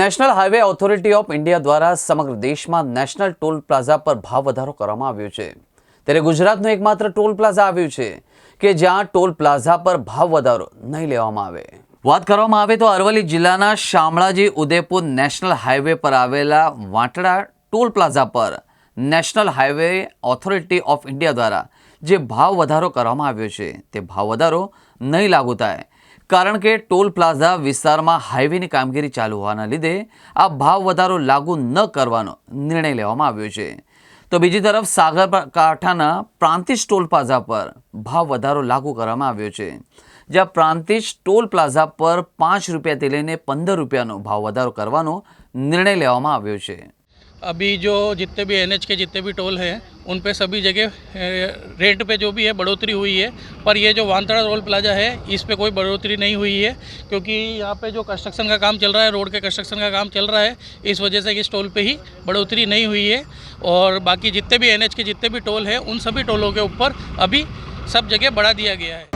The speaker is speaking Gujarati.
National highway authority of India દ્વારા સમગ્ર દેશમાં નેશનલ ટોલ પ્લાઝા પર ભાવ વધારો કરવામાં આવ્યો છે. ત્યારે ગુજરાતનું એકમાત્ર ટોલ પ્લાઝા આવ્યું છે કે જ્યાં ટોલ પ્લાઝા પર ભાવ વધારો નહીં લેવામાં આવે. વાત કરવામાં આવે તો અરવલ્લી જિલ્લાના શામળાજી ઉદયપુર નેશનલ હાઈવે પર આવેલા વાંટડા ટોલ પ્લાઝા પર national highway authority of India દ્વારા જે ભાવ વધારો કરવામાં આવ્યો છે, તે ભાવ વધારો નહીં લાગુ થાય. કારણ કે ટોલ પ્લાઝા વિસ્તારમાં હાઈવેની કામગીરી ચાલુ હોવાના લીધે આ ભાવ વધારો લાગુ ન કરવાનો નિર્ણય લેવામાં આવ્યો છે. તો બીજી તરફ સાગરકાંઠાના પ્રાંતિજ ટોલ પ્લાઝા પર ભાવ વધારો લાગુ કરવામાં આવ્યો છે. જ્યાં પ્રાંતિજ ટોલ પ્લાઝા પર પાંચ રૂપિયાથી લઈને પંદર રૂપિયાનો ભાવ વધારો કરવાનો નિર્ણય લેવામાં આવ્યો છે. अभी जो जितने भी एनएच के जितने भी टोल हैं, उन पे सभी जगह रेट पे जो भी है, बढ़ोतरी हुई है। पर ये जो वानतड़ा टोल प्लाजा है, इस पे कोई बढ़ोतरी नहीं हुई है, क्योंकि यहाँ पे जो कंस्ट्रक्शन का काम चल रहा है, रोड के कंस्ट्रक्शन का काम चल रहा है, इस वजह से इस टोल पे ही बढ़ोतरी नहीं हुई है। और बाकी जितने भी एनएच के जितने भी टोल हैं, उन सभी टोलों के ऊपर अभी सब जगह बढ़ा दिया गया है।